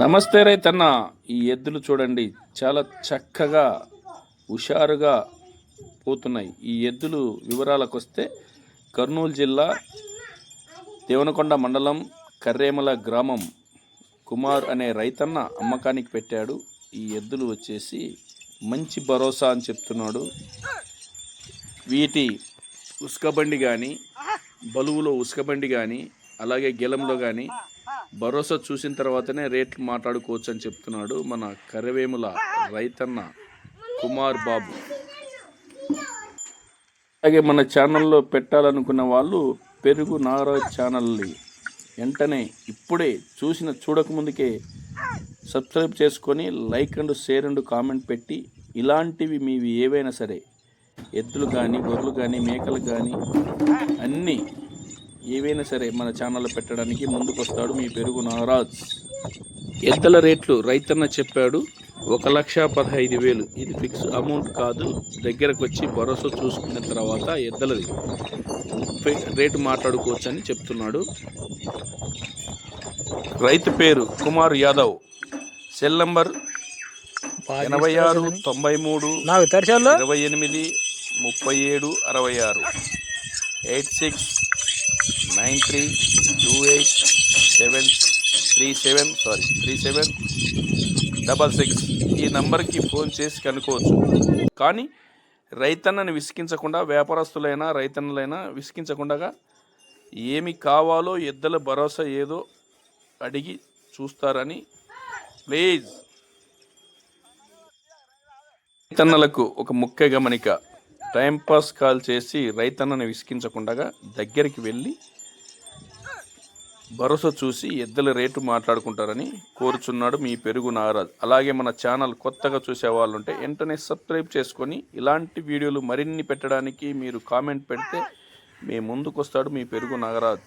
నమస్తే రైతన్న. ఈ ఎద్దులు చూడండి చాలా చక్కగా హుషారుగా పోతున్నాయి. ఈ ఎద్దులు వివరాలకు వస్తే కర్నూలు జిల్లా దేవనకొండ మండలం కర్రేమల గ్రామం. కుమార్ అనే రైతన్న అమ్మకానికి పెట్టాడు. ఈ ఎద్దులు వచ్చేసి మంచి భరోసా అని చెప్తున్నాడు. వీటి ఉసుకబండి కానీ బలువులో ఉసుకబండి కానీ అలాగే గెలంలో కానీ భరోసా చూసిన తర్వాతనే రేట్లు మాట్లాడుకోవచ్చు అని చెప్తున్నాడు మన కరవేముల రైతన్న కుమార్ బాబు. అలాగే మన ఛానల్లో పెట్టాలనుకున్న వాళ్ళు పెరుగు నారా ఛానల్ని వెంటనే ఇప్పుడే చూసిన చూడకముందుకే సబ్స్క్రైబ్ చేసుకొని like and share and comment పెట్టి ఇలాంటివి మీవి ఏవైనా సరే ఎద్దులు కానీ గొర్రెలు కానీ మేకలు కానీ అన్నీ ఏవైనా సరే మన ఛానల్లో పెట్టడానికి ముందుకు వస్తాడు మీ పెరుగు నాగరాజ్ ఎద్దుల రేట్లు? రైతన్న చెప్పాడు ఒక లక్ష పదహైదు వేలు. ఇది ఫిక్స్ అమౌంట్ కాదు దగ్గరకు వచ్చి భరోసా చూసుకున్న తర్వాత ఎద్దలది. రేటు మాట్లాడుకోవచ్చు అని చెప్తున్నాడు. రైతు పేరు కుమార్ యాదవ్. సెల్ నంబర్ ఎనభై ఆరు తొంభై మూడు ఇరవై ఎనిమిది ముప్పై ఏడు అరవై ఆరు. Eight six nine three two eight seven three seven sorry three seven double six ఈ నంబర్కి ఫోన్ చేసి కనుక్కోవచ్చు. కానీ రైతన్నని విసిగించకుండా వ్యాపారస్తులైనా రైతన్నలైనా విసిగించకుండా ఏమి కావాలో ఎద్దల భరోసా ఏదో అడిగి చూస్తారని ప్లీజ్. రైతన్నలకు ఒక ముఖ్య గమనిక టైంపాస్ కాల్ చేసి రైతన్నని విసిగించకుండా దగ్గరికి వెళ్ళి భరోసా చూసి ఎద్దల రేటు మాట్లాడుకుంటారని కోరుచున్నాడు మీ పెరుగు నాగరాజ్. అలాగే మన ఛానల్ కొత్తగా చూసే వాళ్ళుంటే వెంటనే సబ్స్క్రైబ్ చేసుకొని ఇలాంటి వీడియోలు మరిన్ని పెట్టడానికి మీరు కామెంట్ పెడితే మీ ముందుకు వస్తాడు మీ పెరుగు నాగరాజ్.